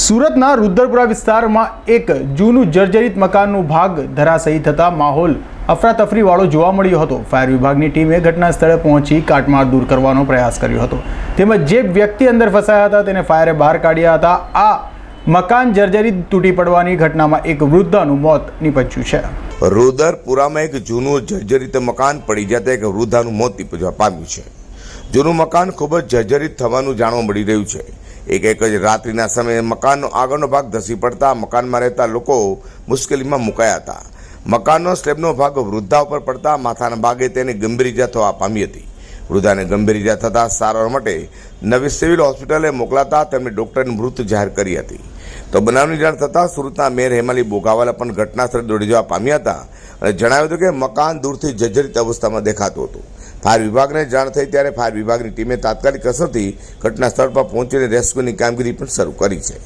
સુરતના રુદ્રપુરા વિસ્તારમાં એક જૂનું જર્જરિત મકાનનું ભાગ ધરાશયી થતા માહોલ અફરાતફરીવાળો જોવા મળ્યો હતો. ફાયર વિભાગની ટીમે ઘટના સ્થળે પહોંચી કાટમાળ દૂર કરવાનો પ્રયાસ કર્યો હતો. તેમજ જે વ્યક્તિ અંદર ફસાયા હતા તેને ફાયરે બહાર કાઢ્યા હતા. આ મકાન જર્જરિત તૂટી પડવાની ઘટનામાં એક વૃદ્ધાનું મોત નીપજ્યું છે. રુદરપુરામાં એક જૂનું જર્જરિત મકાન પડી જતા એક વૃદ્ધાનું મોત નીપજવા પામ્યું છે. જૂનું મકાન ખૂબ જ જર્જરિત થવાનું જાણવા મળી રહ્યું છે. એક એક જ રાત્રિના સમયે મકાનનો આગળનો ભાગ ધસી પડતા મકાનમાં રહેતા લોકો મુશ્કેલીમાં મુકાયા હતા. મકાનનો સ્લેબનો ભાગ વૃદ્ધા ઉપર પડતા માથાના ભાગે તેને ગંભીર ઇજા થવા પામી હતી. વૃદ્ધાને ગંભીર ઇજા થતાં સારવાર માટે નવી સિવિલ હોસ્પિટલે મોકલાતા તેમણે ડૉક્ટરને મૃત જાહેર કરી હતી. તો બનાવની જાણ થતાં સુરતના મેયર હેમાલી બોગાવાલા પણ ઘટના સ્થળે દોડી જવા પામ્યા હતા અને જણાવ્યું હતું કે મકાન દૂરથી જર્જરિત અવસ્થામાં દેખાતું હતું. ફાયર વિભાગને જાણ થઈ ત્યારે ફાયર વિભાગની ટીમે તાત્કાલિક અસરથી ઘટના સ્થળ પર પહોંચીને રેસ્ક્યુની કામગીરી પણ શરૂ કરી છે.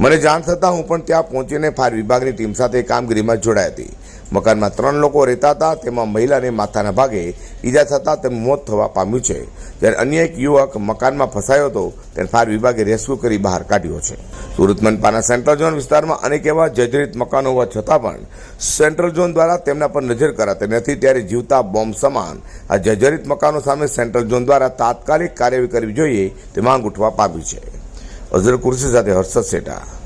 મને જાણ થતાં હું પણ ત્યાં પહોંચીને ફાયર વિભાગની ટીમ સાથે કામગીરીમાં જોડાઈ હતી. મકાનમાં ત્રણ લોકો રહેતા હતા, તેમાં મહિલાને માથાના ભાગે ઈજા થતાં તેનું મોત થવા પામ્યું છે. જ્યારે અન્ય એક યુવક મકાનમાં ફસાયો હતો, તેને ફાયર વિભાગે રેસ્ક્યુ કરી બહાર કાઢ્યો છે. સુરત મનપાના સેન્ટ્રલ ઝોન વિસ્તારમાં અનેક એવા જર્જરિત મકાનો હોવા છતાં પણ સેન્ટ્રલ ઝોન દ્વારા તેમના પર નજર કરાતી નથી, ત્યારે જીવતા બોમ્બ સમાન આ જર્જરિત મકાનો સામે સેન્ટ્રલ ઝોન દ્વારા તાત્કાલિક કાર્યવાહી કરવી જોઈએ તે માંગ ઉઠવા પામી છે. અઝર કુર્સી સાથે હર્ષદ સેઠા